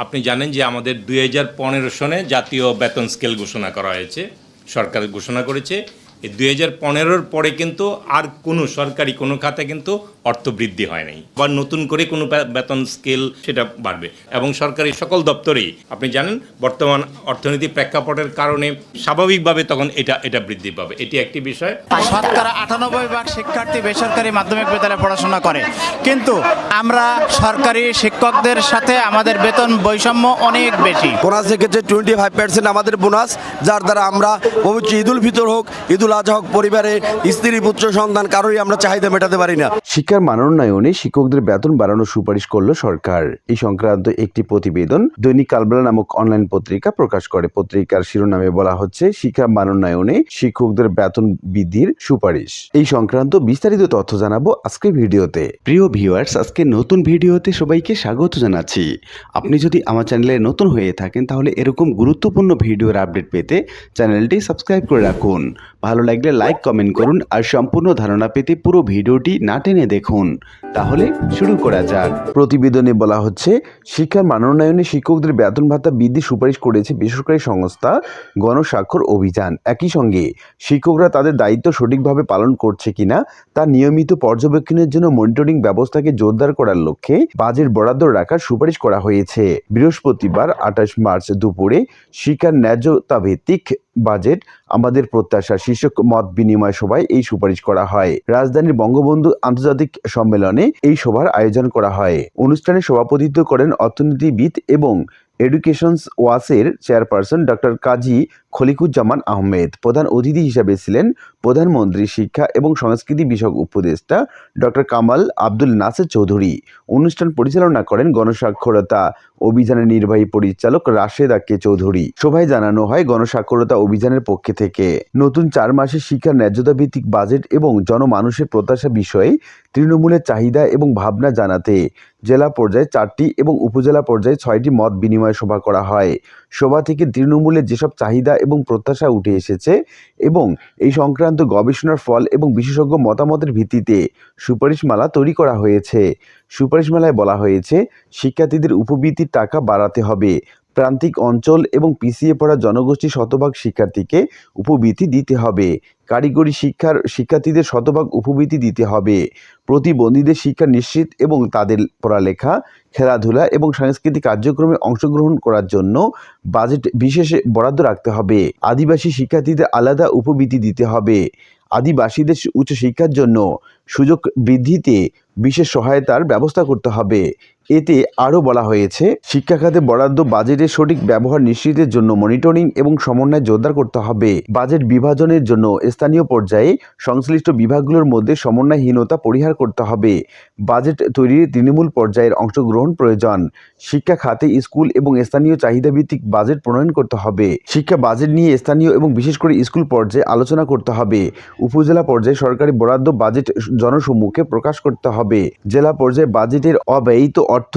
আপনি জানেন যে আমাদের দুই হাজার পনেরো সনে জাতীয় বেতন স্কেল ঘোষণা করা হয়েছে, সরকার ঘোষণা করেছে। এই দুই হাজার পনেরোর পরে কিন্তু আর কোনো সরকারি কোনো খাতে কিন্তু অর্থ বৃদ্ধি হয় নাই। বা নতুন করে কোনো বেতন স্কেল সেটা বাড়বে এবং সরকারি সকল দপ্তরেই আপনি জানেন বর্তমান অর্থনীতি প্রেক্ষাপটের কারণে স্বাভাবিকভাবে তখন এটা এটা বৃদ্ধি পাবে। এটি একটি বিষয়। শতকরা আটানব্বই ভাগ শিক্ষার্থী বেসরকারি মাধ্যমিক বিদ্যালয়ে পড়াশোনা করে। কিন্তু আমরা সরকারি শিক্ষকদের সাথে আমাদের বেতন বৈষম্য অনেক বেশি। বোনাসের ক্ষেত্রে টোয়েন্টি ফাইভ পার্সেন্ট আমাদের বোনাস যার দ্বারা আমরা পবিত্র ঈদুল ফিতর হোক ঈদুল আজহা হোক পরিবারের স্ত্রী, পুত্র, সন্তান, কারোরই আমরা চাহিদা মেটাতে পারি না। শিক্ষার মানোন্নয়নে শিক্ষকদের বেতন বাড়ানোর সুপারিশ করল সরকার। এই সংক্রান্ত একটি প্রতিবেদন দৈনিক কালবেলা নামক অনলাইন পত্রিকা প্রকাশ করে। পত্রিকার শিরোনামে বলা হচ্ছে, শিক্ষার মানোন্নয়নে শিক্ষকদের বেতন বৃদ্ধির সুপারিশ। এই সংক্রান্ত বিস্তারিত তথ্য জানাব আজকের ভিডিওতে। প্রিয় ভিউয়ার্স, আজকে নতুন ভিডিওতে সবাইকে স্বাগত জানাচ্ছি। আপনি যদি আমার চ্যানেলে নতুন হয়ে থাকেন, তাহলে এরকম গুরুত্বপূর্ণ ভিডিওর আপডেট পেতে চ্যানেলটি সাবস্ক্রাইব করে রাখুন। ভালো লাগলে লাইক কমেন্ট করুন আর সম্পূর্ণ ধারণা পেতে পুরো ভিডিওটি না টেনে দেখুন। তাহলে শুরু করা যাক। প্রতিবেদনে বলা হচ্ছে, শিক্ষার মানোন্নয়নে শিক্ষকদের বেতন ভাতা বৃদ্ধি সুপারিশ করেছে বেসরকারি সংস্থা গণস্বাক্ষর অভিযান। একই সঙ্গে, শিক্ষকরা তাদের দায়িত্ব সঠিকভাবে পালন করছে কিনা তা নিয়মিত পর্যবেক্ষণের জন্য মনিটরিং ব্যবস্থাকে জোরদার করার লক্ষ্যে বাজেট বরাদ্দ রাখার সুপারিশ করা হয়েছে। বৃহস্পতিবার আঠাশ মার্চ দুপুরে শিক্ষার ন্যায্যতা ভিত্তিক বাজেট আমাদের প্রত্যাশা। শীর্ষক মত বিনিময় সভায় এই সুপারিশ করা হয়। রাজধানীর বঙ্গবন্ধু আন্তর্জাতিক সম্মেলনে এই সভার আয়োজন করা হয়। অনুষ্ঠানে সভাপতিত্ব করেন অর্থনীতিবিদ এবং এডুকেশনস ওয়াসের চেয়ারপারসন ডক্টর কাজী খলিকুজ্জামান আহমেদ প্রধান অতিথি হিসাবে ছিলেন প্রধানমন্ত্রী শিক্ষা এবং সংস্কৃতি বিষয়ক উপদেষ্টা ডক্টর কামাল আব্দুল নাসের চৌধুরী। অনুষ্ঠান পরিচালনা করেন গণস্বাক্ষরতা অভিযানের নির্বাহী পরিচালক রাশেদা কে চৌধুরী। সভায় জানানো হয় গণস্বাক্ষরতা অভিযানের পক্ষে থেকে। নতুন চার মাসের শিক্ষার ন্যায্যতা ভিত্তিক বাজেট এবং জনমানুষের প্রত্যাশা বিষয়ে তৃণমূলের চাহিদা এবং ভাবনা জানাতে জেলা পর্যায়ে চারটি এবং উপজেলা পর্যায়ে ছয়টি মত বিনিময় সভা করা হয়। সভা থেকে তৃণমূলের যেসব চাহিদা এবং প্রত্যাশা উঠে এসেছে এবং এই সংক্রান্ত গবেষণার ফল এবং বিশেষজ্ঞ মতামতের ভিত্তিতে সুপারিশমালা তৈরি করা হয়েছে। সুপারিশমালায় বলা হয়েছে, শিক্ষার্থীদের উপবৃত্তির টাকা বাড়াতে হবে। প্রান্তিক অঞ্চল এবং পিছিয়ে পড়া জনগোষ্ঠী শতভাগ শিক্ষার্থীকে উপবৃত্তি দিতে হবে। কারিগরি শিক্ষার শিক্ষার্থীদের শতভাগ উপবৃত্তি দিতে হবে। প্রতিবন্ধীদের শিক্ষা নিশ্চিত এবং তাদের পড়ালেখা, খেলাধুলা এবং সাংস্কৃতিক কার্যক্রমে অংশগ্রহণ করার জন্য বাজেট বিশেষ বরাদ্দ রাখতে হবে। আদিবাসী শিক্ষার্থীদের আলাদা উপবৃত্তি দিতে হবে। আদিবাসীদের উচ্চশিক্ষার জন্য সুযোগ বৃদ্ধিতে বিশেষ সহায়তার ব্যবস্থা করতে হবে। এতে আরও বলা হয়েছে, শিক্ষা খাতে বরাদ্দ বাজেটের সঠিক ব্যবহার নিশ্চিতের জন্য মনিটরিং এবং সমন্বয় জোরদার করতে হবে। বাজেট বিভাজনের জন্য স্থানীয় পর্যায়ে সংশ্লিষ্ট বিভাগগুলোর মধ্যে সমন্বয়হীনতা পরিহার করতে হবে। বাজেট তৈরির তৃণমূল পর্যায়ের অংশগ্রহণ প্রয়োজন। শিক্ষা খাতে স্কুল এবং স্থানীয় চাহিদাভিত্তিক বাজেট প্রণয়ন করতে হবে। শিক্ষা বাজেট নিয়ে স্থানীয় এবং বিশেষ করে স্কুল পর্যায়ে আলোচনা করতে হবে। উপজেলা পর্যায়ে সরকারি বরাদ্দ বাজেট জনসম্মুখে প্রকাশ করতে হবে। জেলা পর্যায়ে বাজেটের অব্যয়িত অর্থ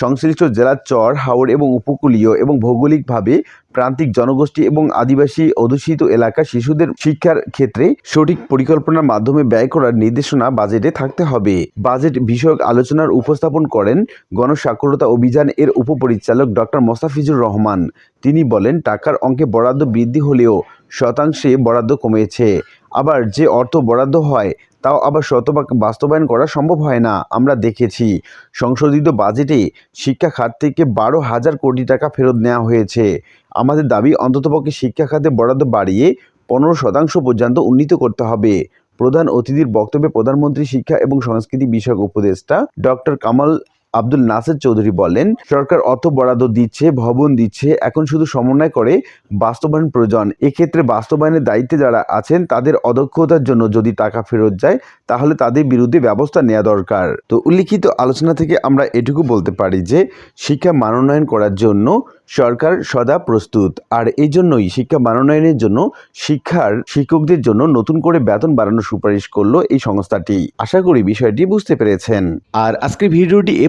সংশ্লিষ্ট জেলার চর হাওড় এবং উপকূলীয় এবং ভৌগোলিকভাবে প্রান্তিক জনগোষ্ঠী এবং আদিবাসী অধ্যুষিত এলাকার শিশুদের শিক্ষার ক্ষেত্রে সঠিক পরিকল্পনার মাধ্যমে ব্যয় করার নির্দেশনা বাজেটে থাকতে হবে। বাজেট বিষয়ক আলোচনার উপস্থাপন করেন গণস্বাক্ষরতা অভিযান এর উপপরিচালক ডক্টর মোস্তাফিজুর রহমান। তিনি বলেন, টাকার অঙ্কে বরাদ্দ বৃদ্ধি হলেও শতাংশে বরাদ্দ কমেছে। আবার যে অর্থ বরাদ্দ হয়, তাও আবার শতভাগ বাস্তবায়ন করা সম্ভব হয় না, আমরা দেখেছি। সংশোধিত বাজেটে শিক্ষা খাত থেকে বারো হাজার কোটি টাকা ফেরত নেওয়া হয়েছে। আমাদের দাবি, অন্ততপক্ষে শিক্ষা খাতে বরাদ্দ বাড়িয়ে পনেরো শতাংশ পর্যন্ত উন্নীত করতে হবে। প্রধান অতিথির বক্তব্যে প্রধানমন্ত্রী শিক্ষা এবং সংস্কৃতি বিষয়ক উপদেষ্টা ডক্টর কামাল আব্দুল নাসের চৌধুরী বলেন, সরকার অত বরাদ্দ দিচ্ছে, ভবন দিচ্ছে, এখন শুধু সমন্বয় করে বাস্তবায়ন প্রয়োজন। এক্ষেত্রে বাস্তবায়নের দায়িত্বে যারা আছেন, তাদের অদক্ষতার জন্য যদি টাকা ফেরত যায়, তাহলে তাদের বিরুদ্ধে ব্যবস্থা নেওয়া দরকার। তো উল্লিখিত আলোচনা থেকে আমরা এটুকু বলতে পারি যে, শিক্ষা মানোন্নয়ন করার জন্য সরকার সদা প্রস্তুত। আর এই জন্যই শিক্ষা মানোন্নয়নের জন্য শিক্ষার শিক্ষকদের জন্য নতুন করে বেতন বাড়ানোর সুপারিশ করল এই সংস্থাটি। আশা করি বিষয়টি বুঝতে পেরেছেন। আর আজকের ভিডিওটি এ